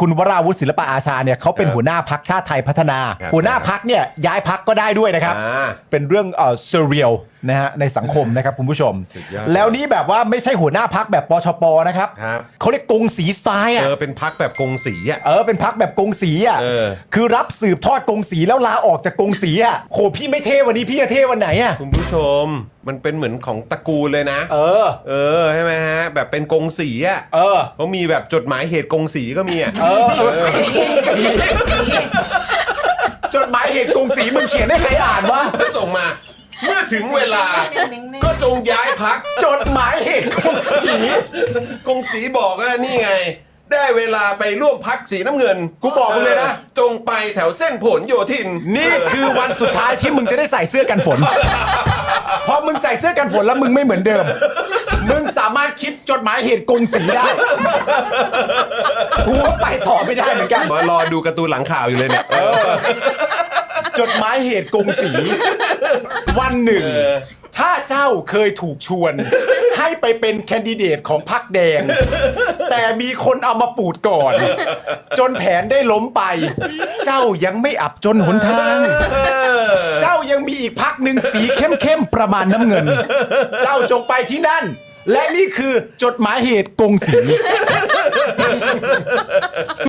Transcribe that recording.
คุณวราวุฒิศิลปะอาชาเนี่ยเขาเป็นครับหัวหน้าพักชาติไทยพัฒนา ครับหัวหน้าพักเนี่ยย้ายพักก็ได้ด้วยนะครับ อ่าเป็นเรื่องเอ่อเซเรียลนะฮะในสังคมนะครับคุณผู้ชม สุดยอด แล้วนี้แบบว่าไม่ใช่หัวหน้าพักแบบปชปนะครับครับเขาเรียกกงสีสไตล์อะเออเป็นพักแบบกงสีอะ เออเป็นพักแบบกงสีอะเออ คือรับสืบทอดกงสีแล้วลาออกจากกงสีอะโหพี่ไม่เท่วันนี้พี่จะเท่วันไหนอะคุณผู้ชมมันเป็นเหมือนของตระกูลเลยนะ เออ เออใช่ไหมฮะ แบบเป็นกงสีอะเออ เขามีแบบจดหมายเหตุกงสีก็มีอะเออเออจดหมายเหตุกงสีมึงเขียนให้ใครอ่านวะก็ส่งมา เมื่อถึงเวลา ก็จงย้ายพักจดหมายเหตุกงสีกงสีบอกว่านี่ไง ได้เวลาไปร่วมพักสีน้ำเงินกูบอกมึงเลยนะ จงไปแถวเส้นผลโยธินนี่คือวันสุดท้ายที่มึงจะได้ใส่เสื้อกันฝนพอมึงใส่เสื้อกันฝนแล้วมึงไม่เหมือนเดิม มึงสามารถคิดจดหมายเหตุกงสีได้ กูว่าไปต่อไม่ได้เหมือนกันรอดูการ์ตูนหลังข่าวอยู่เลยเนี่ยจดหมายเหตุกงสี วันหนึ่ง ถ้าเจ้าเคยถูกชวน ให้ไปเป็นแคนดิเดตของพรรคแดง แต่มีคนเอามาปูดก่อน จนแผนได้ล้มไป เจ้ายังไม่อับจนหนทาง เจ้ายังมีอีกพักหนึ่งสีเข้มๆประมาณน้ำเงิน เจ้าจงไปที่นั่น และนี่คือจดหมายเหตุกงสี